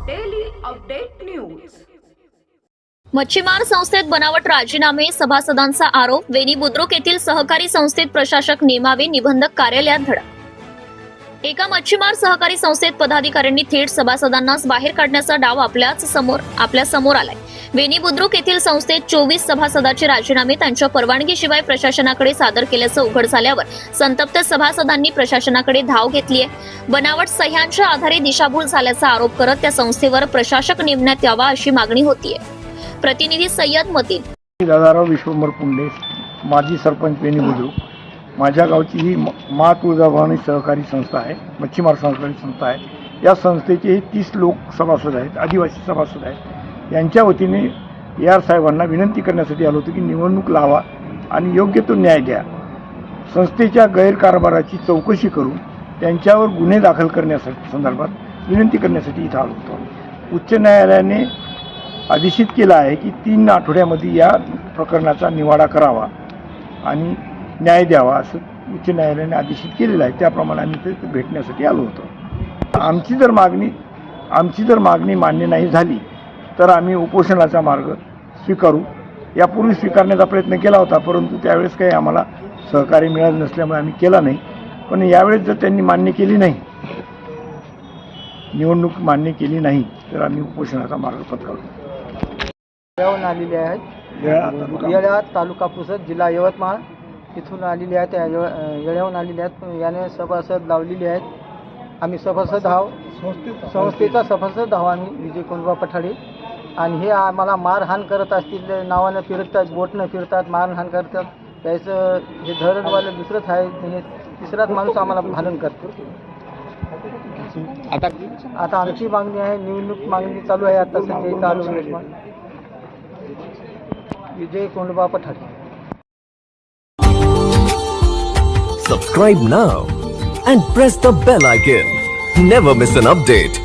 Update news मच्छीमार संस्थेत बनावट राजीनामे सभासदांचा आरोप वेणी बुद्रुक येथील सहकारी संस्थेत प्रशासक नेमावे निबंधक कार्यालयात धडक. एका मच्छीमार सहकारी संस्थेत पदाधिकाऱ्यांनी थेट सभासदांनाच बाहेर काढण्याचा डाव आपल्याच समोर आपल्यासमोर आलाय. वेणी बुद्रुक येथील संस्थेत चोवीस सभासदाचे राजीनामे त्यांच्या परवानगीशिवाय प्रशासनाकडे सादर केल्याचं उघड झाल्यावर संतप्त सभासदांनी प्रशासनाकडे धाव घेतली आहे बनावट सह्यांच्या आधारे दिशाभूल झाल्याचा आरोप करत त्या संस्थेवर प्रशासक नेमण्यात यावा अशी मागणी होतीये. प्रतिनिधी सय्यद मतीन. दादाराव विश्वंभर पुंडे माजी सरपंच वेणी बुद्रुक. माझ्या गावची ही मा तुळजाभवानी सहकारी संस्था आहे मच्छीमार सहकारी संस्था आहे. या संस्थेचे तीस लोक सभासद आहेत आदिवासी सभासद आहेत. यांच्या वतीने यार साहेबांना विनंती करण्यासाठी आलो होतो की निवडणूक लावा आणि योग्य तो न्याय द्या. संस्थेच्या गैरकारभाराची चौकशी करून त्यांच्यावर गुन्हे दाखल करण्यासाठी संदर्भात विनंती करण्यासाठी इथं आलो होतो. उच्च न्यायालयाने आदेशित केलं आहे की तीन आठवड्यामध्ये या प्रकरणाचा निवाडा करावा आणि न्याय द्यावा असं उच्च न्यायालयाने आदेशित केलेलं आहे. त्याप्रमाणे आम्ही ते भेटण्यासाठी आलो होतो. आमची जर मागणी आमची जर मागणी मान्य नाही झाली तर आम्ही उपोषणाचा मार्ग स्वीकारू. यापूर्वी स्वीकारण्याचा प्रयत्न केला होता परंतु त्यावेळेस काही आम्हाला सहकार्य मिळालं नसल्यामुळे आम्ही केला नाही. पण यावेळेस जर त्यांनी मान्य केली नाही निवडणूक मान्य केली नाही तर आम्ही उपोषणाचा मार्ग पत्करू. येऊन आलेले आहेत. येळ्या तालुका पुसद जिल्हा यवतमाळ तिथून आलेले आहेत. येळ्याहून आलेले आहेत. याने सभासद लावलेले आहेत. आम्ही सभासद आहो संस्थेचा. सभासद आहो आम्ही विजय कोंडबा पठाडे आणि हे आम्हाला मारहाण करत असतील नावानं फिरतात बोटनं फिरतात मारहाण करतात त्याचं हे धरणवालं दुसरंच आहे हे तिसराच माणूस आम्हाला भालन करतो आता आता आमची मागणी आहे निवडणूक मागणी चालू आहे आता सध्या यवतमाळ. विजय कोंडबा Pathade Subscribe now and press the bell icon. Never miss an update.